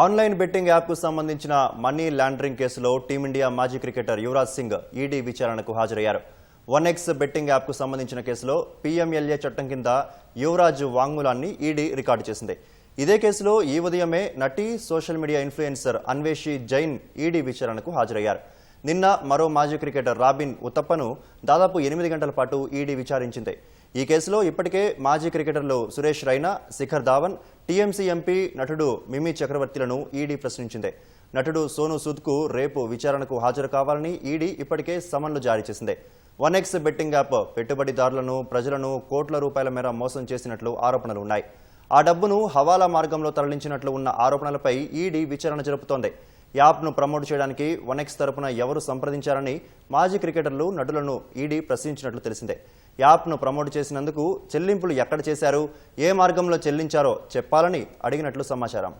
Online betting యాప్కు సంబంధించిన money laundering కేసులో టీమిండియా మాజీ క్రికెటర్ యువరాజ్ సింగ్ ఈడీ విచారణకు హాజరయ్యారు. వన్ ఎక్స్ బెట్టింగ్ యాప్కు సంబంధించిన కేసులో పీఎంఎల్ఏ చట్టం కింద యువరాజ్ వాంగ్మూలాన్ని ఈడీ రికార్డు చేసింది. ఇదే కేసులో ఈ ఉదయమే నటి social media influencer Anveshi Jain ED విచారణకు హాజరయ్యారు. నిన్న మరో మాజీ క్రికెటర్ రాబిన్ ఉత్తప్పను దాదాపు ఎనిమిది గంటల పాటు ఈడీ విచారించింది. ఈ కేసులో ఇప్పటికే మాజీ క్రికెటర్లు సురేష్ రైనా శిఖర్ ధావన్ టీఎంసీ ఎంపీ నటుడు మిమి చక్రవర్తిలను ఈడీ ప్రశ్నించింది. నటుడు సోను సూద్కు రేపు విచారణకు హాజరు కావాలని ఈడీ ఇప్పటికే సమన్లు జారీ చేసింది. వన్ ఎక్స్ బెట్టింగ్ యాప్ పెట్టుబడిదారులను ప్రజలను కోట్ల రూపాయల మేర మోసం చేసినట్లు ఆరోపణలు ఉన్నాయి. ఆ డబ్బును హవాలా మార్గంలో తరలించినట్లు ఉన్న ఆరోపణలపై ఈడీ విచారణ జరుపుతోంది. యాప్ను ప్రమోట్ చేయడానికి వనెక్స్ తరపున ఎవరు సంప్రదించారని మాజీ క్రికెటర్లు నటులను ఈడీ ప్రశ్నించినట్లు తెలిసిందే. యాప్ను ప్రమోట్ చేసినందుకు చెల్లింపులు ఎక్కడ చేశారు ఏ మార్గంలో చెల్లించారో చెప్పాలని అడిగినట్లు సమాచారం.